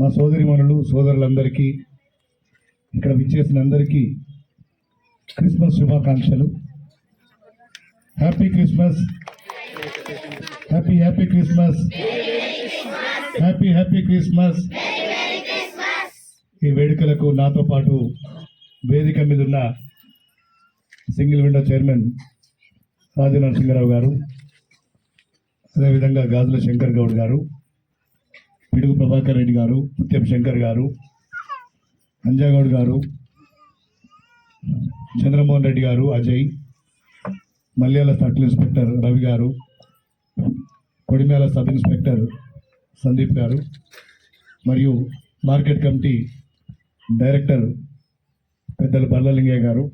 మా సోదరిమణులు సోదరులందరికీ ఇక్కడ విచ్చేసిన అందరికీ క్రిస్మస్ శుభాకాంక్షలు. Happy Christmas. Happy happy Christmas. Happy happy Christmas. ఈ వేడుకలకు నాతో పాటు వేదిక మీద ఉన్న single window chairman Raju Narasimharao గారు అదేవిధంగా గాజుల శంకర్ గౌడ్ గారు పిడుగు ప్రభాకర్ రెడ్డి గారు ముత్యం శంకర్ గారు అంజాగౌడ్ గారు చంద్రమోహన్ రెడ్డి గారు అజయ్ మల్యాల సర్కిల్ ఇన్స్పెక్టర్ రవి గారు కొడిమేల సబ్ ఇన్స్పెక్టర్ సందీప్ గారు మరియు మార్కెట్ కమిటీ డైరెక్టర్ పెద్దలు బల్లలింగయ్య గారు.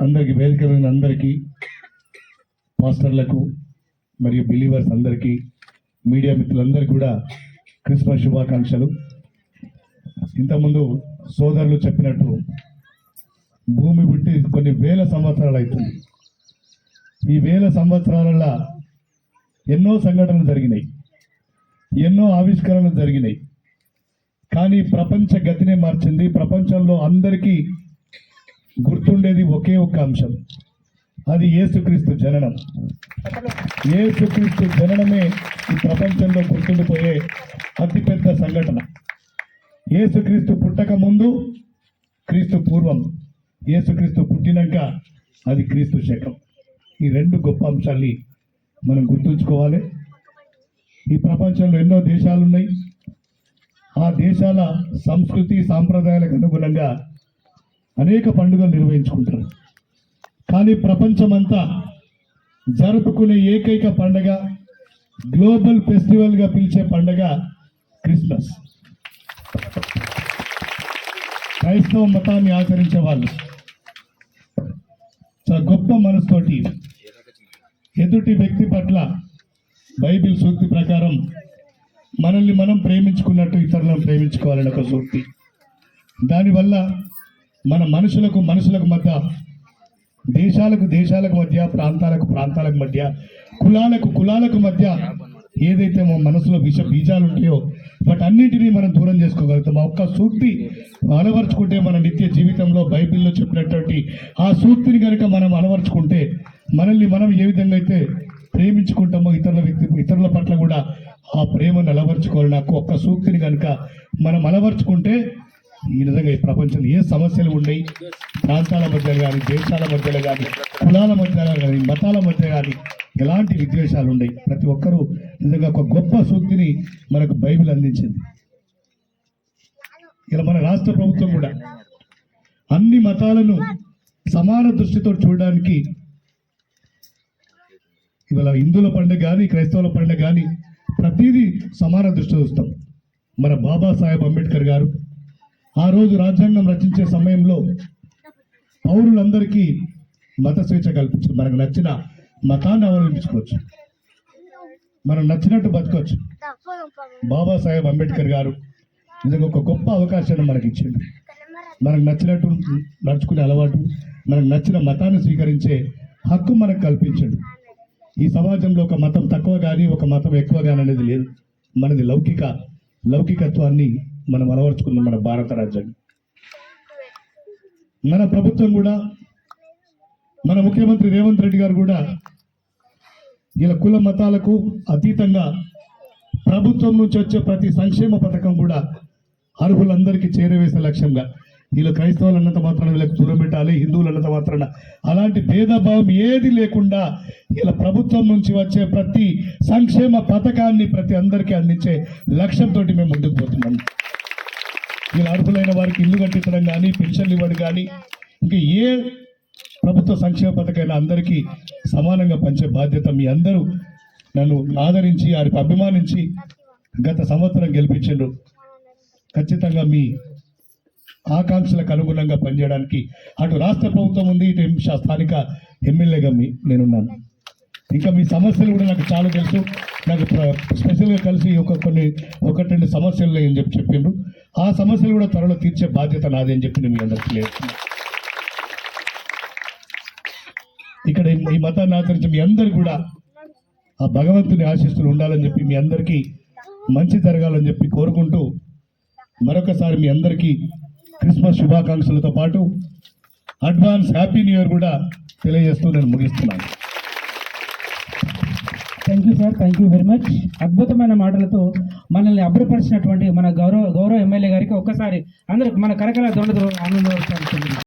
అందరికీ వేదిక అందరికీ మాస్టర్లకు మరియు బిలీవర్స్ అందరికీ మీడియా మిత్రులందరికీ కూడా క్రిస్మస్ శుభాకాంక్షలు. ఇంతకుముందు సోదరులు చెప్పినట్టు భూమి పుట్టి కొన్ని వేల సంవత్సరాలు అవుతుంది. ఈ వేల సంవత్సరాలలో ఎన్నో సంఘటనలు జరిగినాయి. ఎన్నో ఆవిష్కరణలు జరిగినాయి. కానీ ప్రపంచ గతినే మార్చింది. ప్రపంచంలో అందరికీ గుర్తుండేది ఒకే ఒక్క అంశం. అది ఏసుక్రీస్తు జననం. ఏసుక్రీస్తు జననమే ఈ ప్రపంచంలో గుర్తుండిపోయే అతిపెద్ద సంఘటన. ఏసుక్రీస్తు పుట్టక ముందు క్రీస్తు పూర్వం ఏసుక్రీస్తు పుట్టినాక అది క్రీస్తు శకం. ఈ రెండు గొప్ప అంశాల్ని మనం గుర్తుంచుకోవాలి. ఈ ప్రపంచంలో ఎన్నో దేశాలు ఉన్నాయి ఆ దేశాల సంస్కృతి సాంప్రదాయాలకు అనుగుణంగా అనేక పండుగలు నిర్వహించుకుంటారు. కానీ ప్రపంచమంతా జరుపుకునే ఏకైక పండగ గ్లోబల్ ఫెస్టివల్గా పిలిచే పండగ క్రిస్మస్. క్రైస్తవ మతాన్ని ఆచరించే వాళ్ళు. చాలా గొప్ప మనసుతోటి ఎదుటి వ్యక్తి పట్ల బైబిల్ సూక్తి ప్రకారం మనల్ని మనం ప్రేమించుకున్నట్టు ఇతరులను ప్రేమించుకోవాలని ఒక సూక్తి. దానివల్ల మన మనుషులకు మనుషులకు మధ్య దేశాలకు దేశాలకు మధ్య ప్రాంతాలకు ప్రాంతాలకు మధ్య కులాలకు కులాలకు మధ్య ఏదైతే మన మనసులో విష బీజాలు ఉంటాయో బట్ అన్నింటినీ మనం దూరం చేసుకోగలుగుతాం. ఆ ఒక్క సూక్తి అలవరుచుకుంటే మన నిత్య జీవితంలో బైబిల్లో చెప్పినటువంటి ఆ సూక్తిని కనుక మనం అలవర్చుకుంటే మనల్ని మనం ఏ విధంగా అయితే ప్రేమించుకుంటామో ఇతరుల వ్యక్తి ఇతరుల పట్ల కూడా ఆ ప్రేమను అలవర్చుకోవాలి. నాకు ఒక్క సూక్తిని కనుక మనం అలవర్చుకుంటే ఈ విధంగా ఈ ప్రపంచంలో ఏ సమస్యలు ఉన్నాయి ప్రాంతాల మధ్య కానీ దేశాల మధ్యలో కానీ కులాల మధ్యలో కానీ మతాల మధ్య కానీ ఎలాంటి విద్వేషాలు ఉన్నాయి ప్రతి ఒక్కరూ నిజంగా ఒక గొప్ప సూక్తిని మనకు బైబిల్ అందించింది. ఇలా మన రాష్ట్ర ప్రభుత్వం కూడా అన్ని మతాలను సమాన దృష్టితో చూడడానికి ఇవాళ హిందువుల పండుగ కానీ క్రైస్తవుల పండుగ కానీ ప్రతిదీ సమాన దృష్టి చూస్తాం. మన బాబాసాహెబ్ అంబేద్కర్ గారు ఆ రోజు రాజ్యాంగం రచించే సమయంలో పౌరులందరికీ మత స్వేచ్ఛ కల్పించారు మనకు నచ్చిన మతాన్ని అవలంబించుకోవచ్చు. మనం నచ్చినట్టు బతకవచ్చు బాబాసాహెబ్ అంబేద్కర్ గారు నిజంగా ఒక గొప్ప అవకాశాన్ని మనకి ఇచ్చింది మనకు నచ్చినట్టు నడుచుకునే అలవాటు మనకు నచ్చిన మతాన్ని స్వీకరించే హక్కు మనకు కల్పించాడు. ఈ సమాజంలో ఒక మతం తక్కువ కానీ ఒక మతం ఎక్కువ కానీ అనేది లేదు. మనది లౌకిక లౌకికత్వాన్ని మనం అలవర్చుకున్న మన భారత రాజ్యాంగం మన ప్రభుత్వం కూడా మన ముఖ్యమంత్రి రేవంత్ రెడ్డి గారు కూడా ఇలా కుల మతాలకు అతీతంగా ప్రభుత్వం నుంచి వచ్చే ప్రతి సంక్షేమ పథకం కూడా అర్హులందరికీ చేరవేసే లక్ష్యంగా వీళ్ళు క్రైస్తవులు అన్నంత మాత్రాన వీళ్ళకి దూరం పెట్టాలి హిందువులు అన్నంత మాత్రాన. అలాంటి భేదభావం ఏది లేకుండా ఇలా ప్రభుత్వం నుంచి వచ్చే ప్రతి సంక్షేమ పథకాన్ని ప్రతి అందరికీ అందించే లక్ష్యంతో మేము ముందుకు పోతున్నాం. వీళ్ళు అర్హులైన వారికి ఇల్లు కట్టించడం కానీ పెన్షన్లు ఇవ్వడం కానీ ఇంకా ఏ ప్రభుత్వ సంక్షేమ పథకైనా అందరికీ సమానంగా పంచే బాధ్యత మీ అందరూ నన్ను ఆదరించి వారికి అభిమానించి గత సంవత్సరం గెలిపించిండ్రు. ఖచ్చితంగా మీ ఆకాంక్షలకు అనుగుణంగా పనిచేయడానికి అటు రాష్ట్ర ప్రభుత్వం ఉంది ఇటు స్థానిక ఎమ్మెల్యేగా మీ నేనున్నాను. ఇంకా మీ సమస్యలు కూడా నాకు చాలా తెలుసు. నాకు స్పెషల్గా కలిసి ఒక కొన్ని ఒకటి రెండు సమస్యలు అని చెప్పి చెప్పిండ్రు. ఆ సమస్యలు కూడా త్వరలో తీర్చే బాధ్యత నాది అని చెప్పి మీ అందరికీ లేదు ఇక్కడ ఈ- ఈ మతాన్ని ఆచరించే మీ అందరు కూడా ఆ భగవంతుని ఆశిస్తులు ఉండాలని చెప్పి మీ అందరికీ మంచి జరగాలని చెప్పి కోరుకుంటూ మరొకసారి మీ అందరికీ క్రిస్మస్ శుభాకాంక్షలతో పాటు అడ్వాన్స్ హ్యాపీ న్యూ ఇయర్ కూడా తెలియజేస్తూ నేను ముగిస్తున్నాను. Thank you sir thank you very much అద్భుతమైన మాటలతో మనల్ని అభ్రపరిచినటువంటి మన గౌరవ గౌరవ ఎమ్మెల్యే గారికి ఒక్కసారి అందరూ మన కరకల దొండ ఆనందం